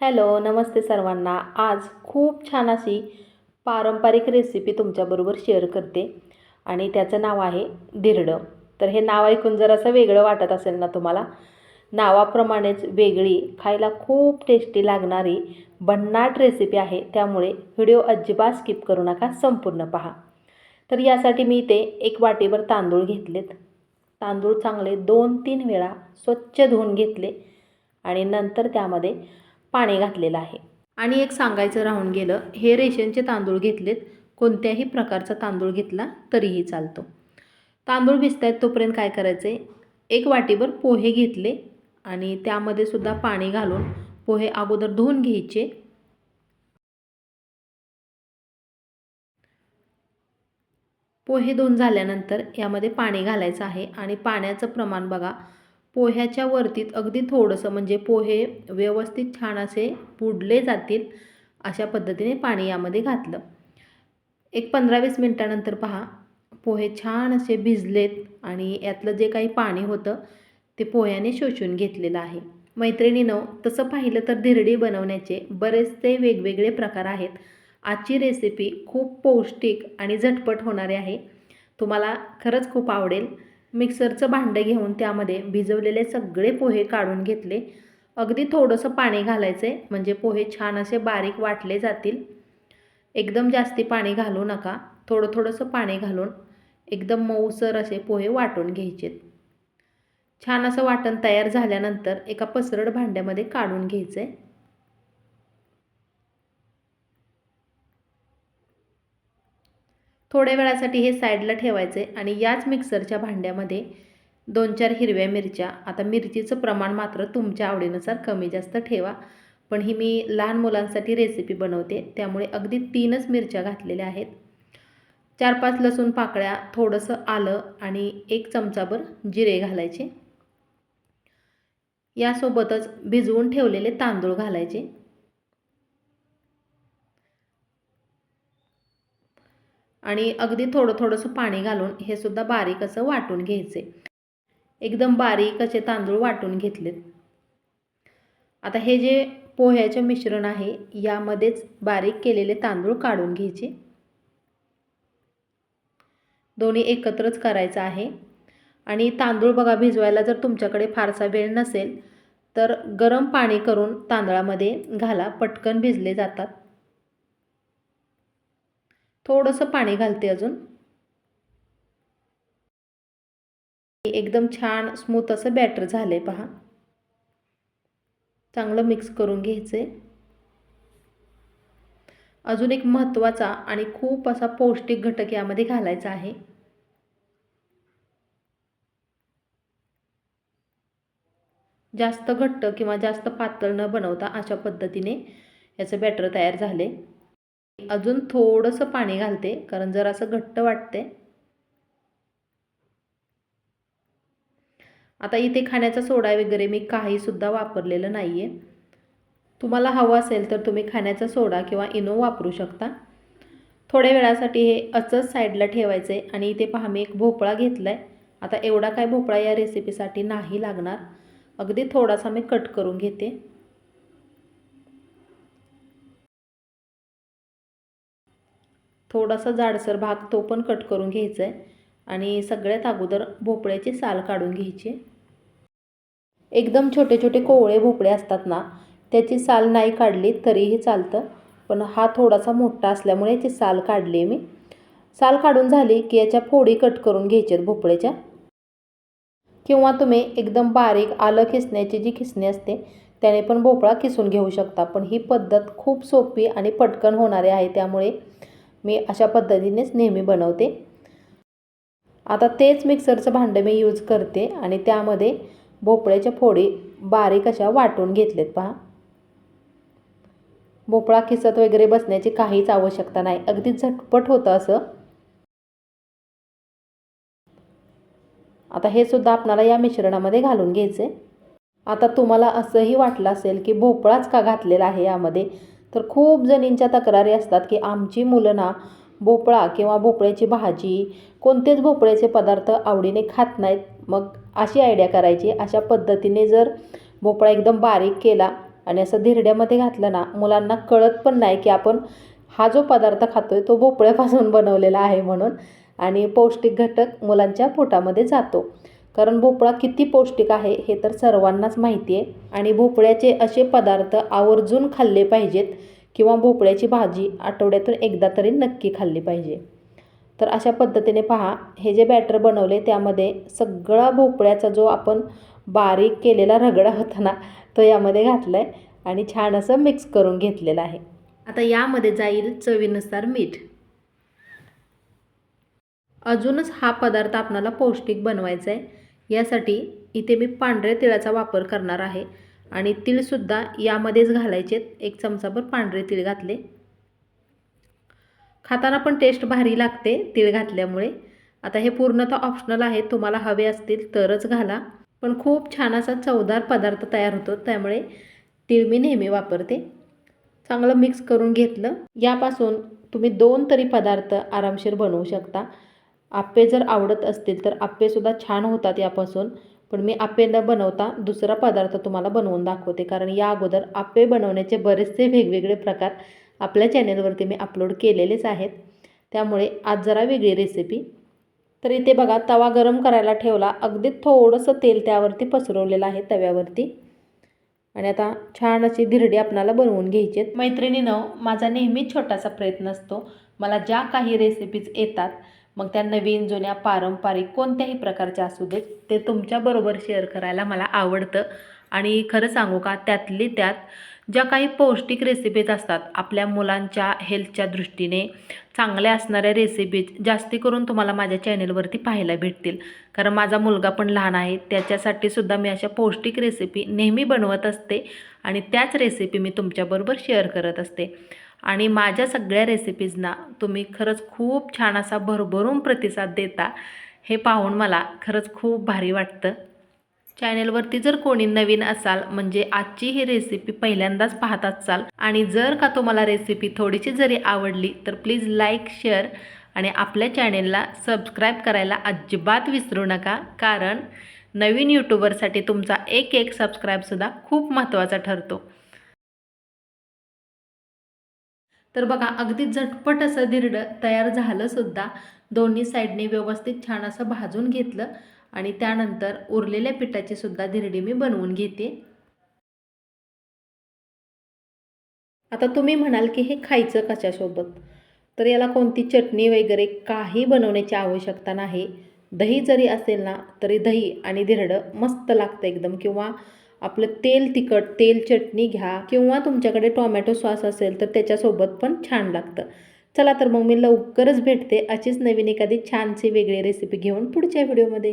Hello नमस्ते सर्वांना. आज खूप छान अशी पारंपरिक रेसिपी तुमच्याबरोबर शेअर करते आणि त्याचं नाव आहे धिरडं. तर हे नाव ऐकून जर असं वेगळं वाटत असेल ना तुम्हाला नावाप्रमाणेच वेगळी खायला खूप टेस्टी लागणारी भन्नाट रेसिपी आहे. त्यामुळे व्हिडिओ अजिबात स्किप करू नका संपूर्ण पहा. तर यासाठी मी इथे एक वाटीवर तांदूळ घेतलेत. तांदूळ चांगले दोन तीन वेळा स्वच्छ धुवून घेतले आणि नंतर त्यामध्ये पाणी घातलेलं आहे. आणि एक सांगायचं राहून गेलं हे रेशनचे तांदूळ घेतलेत कोणत्याही प्रकारचा तांदूळ घेतला तरीही चालतो. तांदूळ भिजतायत आहेत तोपर्यंत काय करायचे एक वाटीभर पोहे घेतले आणि त्यामध्ये सुद्धा पाणी घालून पोहे अगोदर धुवून घ्यायचे. पोहे धुवून झाल्यानंतर यामध्ये पाणी घालायचं आहे आणि पाण्याचं प्रमाण बघा पोह्याच्या वरतीत अगदी थोडंसं म्हणजे पोहे व्यवस्थित छान असे बुडले जातील अशा पद्धतीने पाणी यामध्ये घातलं. एक पंधरा वीस मिनटानंतर पहा पोहे छान असे भिजलेत आणि यातलं जे काही पाणी होतं ते पोह्याने शोषून घेतलेलं आहे. मैत्रिणीनं तसं पाहिलं तर धिरडी बनवण्याचे बरेचसे वेगवेगळे प्रकार आहेत. आजची रेसिपी खूप पौष्टिक आणि झटपट होणारी आहे. तुम्हाला खरंच खूप आवडेल. मिक्सरचं भांडं घेऊन त्यामध्ये भिजवलेले सगळे पोहे काढून घेतले. अगदी थोडंसं पाणी घालायचं आहे म्हणजे पोहे छान असे बारीक वाटले जातील. एकदम जास्ती पाणी घालू नका थोडं थोडंसं पाणी घालून एकदम मऊसर असे पोहे वाटून घ्यायचेत छान असं वाटण तयार झाल्यानंतर एका पसरड भांड्यामध्ये काढून घ्यायचं आहे थोड्या वेळासाठी हे साईडला ठेवायचे आणि याच मिक्सरच्या भांड्यामध्ये दोन चार हिरव्या मिरच्या आता मिरचीचं प्रमाण मात्र तुमच्या आवडीनुसार कमी जास्त ठेवा. पण ही मी लहान मुलांसाठी रेसिपी बनवते त्यामुळे अगदी तीनच मिरच्या घातलेल्या आहेत. चार पाच लसूण पाकळ्या थोडंसं आलं आणि एक चमचाभर जिरे घालायचे. यासोबतच भिजवून ठेवलेले तांदूळ घालायचे. आणि अगदी थोडं थोडंसं पाणी घालून हे सुद्धा बारीक असं वाटून घ्यायचे. एकदम बारीक असे तांदूळ वाटून घेतलेत. आता हे जे पोह्याचे मिश्रण आहे यामध्येच बारीक केलेले तांदूळ काढून घ्यायचे. दोन्ही एकत्रच करायचं आहे. आणि तांदूळ बघा भिजवायला जर तुमच्याकडे फारसा वेळ नसेल तर गरम पाणी करून तांदळामध्ये घाला पटकन भिजले जातात. थोडंसं पाणी घालते अजून. एकदम छान स्मूथ असं बॅटर झालं आहे पहा. चांगलं मिक्स करून घ्यायचं आहे अजून एक महत्त्वाचा आणि खूप असा पौष्टिक घटक यामध्ये घालायचा आहे. जास्त घट्ट किंवा जास्त पातळ न बनवता अशा पद्धतीने याचं बॅटर तयार झाले अजून थोडंसं पाणी घालते कारण जर असं घट्ट वाटते आता इथे खाण्याचा सोडा वगैरे मी काहीसुद्धा वापरलेलं नाही आहे तुम्हाला हवं असेल तर तुम्ही खाण्याचा सोडा किंवा इनो वापरू शकता. थोड्या वेळासाठी हे असंच साईडला ठेवायचं आहे आणि इथे पहा मी एक भोपळा घेतला आहे आता एवढा काय भोपळा या रेसिपीसाठी नाही लागणार. अगदी थोडासा मी कट करून घेते. थोडासा जाडसर भाग तो पण कट करून घ्यायचा आहे आणि सगळ्यात अगोदर भोपळ्याचे साल काढून घ्यायचे. एकदम छोटे छोटे कोवळे भोपळे असतात ना त्याची साल नाही काढली तरीही चालतं. पण हा थोडासा मोठा असल्यामुळे याची साल काढली आहे मी. साल काढून झाली की याच्या फोडी कट करून घ्यायच्यात भोपळ्याच्या. किंवा तुम्ही एकदम बारीक आलं खिसण्याची जी खिसणी असते त्याने पण भोपळा किसून घेऊ शकता. पण ही पद्धत खूप सोपी आणि पटकन होणारी आहे त्यामुळे मी अशा पद्धतीनेच नेहमी बनवते. आता तेच मिक्सरचं भांडं मी यूज करते आणि त्यामध्ये भोपळ्याच्या फोडी बारीक अशा वाटून घेतलेत पहा. भोपळा खिसत वगैरे बसण्याची काहीच आवश्यकता नाही. अगदी झटपट होतं असं. आता हे सुद्धा आपणाला या मिश्रणामध्ये घालून घ्यायचे आता तुम्हाला असंही वाटलं असेल की भोपळाच का घातलेला आहे यामध्ये? तर खूप जणींच्या तक्रारी असतात की आमची मुलं ना भोपळा किंवा भोपळ्याची भाजी कोणतेच भोपळ्याचे पदार्थ आवडीने खात नाहीत. मग अशी आयडिया करायची. अशा पद्धतीने जर भोपळा एकदम बारीक केला आणि असं धिरड्यामध्ये घातलं ना मुलांना कळत पण नाही की आपण हा जो पदार्थ खातोय तो भोपळ्यापासून बनवलेला आहे म्हणून आणि पौष्टिक घटक मुलांच्या पोटामध्ये जातो. कारण भोपळा किती पौष्टिक आहे हे तर सर्वांनाच माहिती आहे आणि भोपळ्याचे असे पदार्थ आवर्जून खाल्ले पाहिजेत किंवा भोपळ्याची भाजी आठवड्यातून एकदा तरी नक्की खाल्ली पाहिजे. तर अशा पद्धतीने पहा हे जे बॅटर बनवले त्यामध्ये सगळा भोपळ्याचा जो आपण बारीक केलेला रगडा होता ना तो यामध्ये घातला आहे आणि छान असं मिक्स करून घेतलेलं आहे. आता यामध्ये जाईल चवीनुसार मीठ. अजूनच हा पदार्थ आपणाला पौष्टिक बनवायचा आहे यासाठी इथे मी पांढऱ्या तिळाचा वापर करणार आहे. आणि तीळसुद्धा यामध्येच घालायचे. एक चमचाभर पांढरे तीळ घातले. खाताना पण टेस्ट भारी लागते तीळ घातल्यामुळे. आता हे पूर्णतः ऑप्शनल आहे. तुम्हाला हवे असतील तरच घाला. पण खूप छान असा चवदार पदार्थ तयार होतो. त्यामुळे तीळ मी नेहमी वापरते. चांगलं मिक्स करून घेतलं. यापासून तुम्ही दोन तरी पदार्थ आरामशीर बनवू शकता. आप्पे जर आवडत असतील तर आप्पेसुद्धा छान होतात यापासून. पण मी आप्पे न बनवता दुसरा पदार्थ तुम्हाला बनवून दाखवते. कारण या अगोदर आप्पे बनवण्याचे बरेचसे वेगवेगळे प्रकार आपल्या चॅनेलवरती मी अपलोड केलेलेच आहेत. त्यामुळे आज जरा वेगळी रेसिपी तर इथे बघा तवा गरम करायला ठेवला. अगदी थोडंसं तेल त्यावरती पसरवलेलं आहे तव्यावरती. आणि आता छान अशी धिरडी आपणाला बनवून घ्यायची आहेत. मैत्रिणीनं माझा नेहमीच छोटासा प्रयत्न असतो. मला ज्या काही रेसिपीज येतात मग त्या नवीन जुन्या पारंपरिक कोणत्याही प्रकारच्या असू देत ते तुमच्याबरोबर शेअर करायला मला आवडतं. आणि खरं सांगू का त्यातली त्यात ज्या काही पौष्टिक रेसिपीज असतात आपल्या मुलांच्या हेल्थच्या दृष्टीने चांगल्या असणाऱ्या रेसिपीज जास्ती करून तुम्हाला माझ्या चॅनेलवरती पाहायला भेटतील. कारण माझा मुलगा पण लहान आहे त्याच्यासाठी सुद्धा मी अशा पौष्टिक रेसिपी नेहमी बनवत असते आणि त्याच रेसिपी मी तुमच्याबरोबर शेअर करत असते. आणि माझ्या सगळ्या रेसिपीजना तुम्ही खरंच खूप छान असा भरभरून प्रतिसाद देता हे पाहून मला खरंच खूप भारी वाटतं. चॅनेलवरती जर कोणी नवीन असाल म्हणजे आजची ही रेसिपी पहिल्यांदाच पाहत असाल आणि जर का तुम्हाला रेसिपी थोडीशी जरी आवडली तर प्लीज लाईक शेअर आणि आपल्या चॅनेलला सबस्क्राईब करायला अजिबात विसरू नका. कारण नवीन यूट्यूबरसाठी तुमचा एक एक सबस्क्राईबसुद्धा खूप महत्त्वाचा ठरतो. तर बघा अगदी झटपट असं धिरडं तयार झालं सुद्धा दोन्ही साईडने व्यवस्थित छान असं भाजून घेतलं आणि त्यानंतर उरलेल्या पिठाची सुद्धा धिरडी मी बनवून घेते. आता तुम्ही म्हणाल की हे खायचं कशासोबत? तर याला कोणती चटणी वगैरे काही बनवण्याची आवश्यकता नाही. दही जरी असेल ना तरी दही आणि धिरडं मस्त लागतं एकदम किंवा आपलं तेल तिखट तेल चटणी घ्या किंवा तुमच्याकडे टोमॅटो सॉस असेल तर त्याच्यासोबत पण छान लागतं. चला तर मग मी लवकरच भेटते अशीच नवीन एखादी छानशी वेगळी रेसिपी घेऊन पुढच्या व्हिडिओमध्ये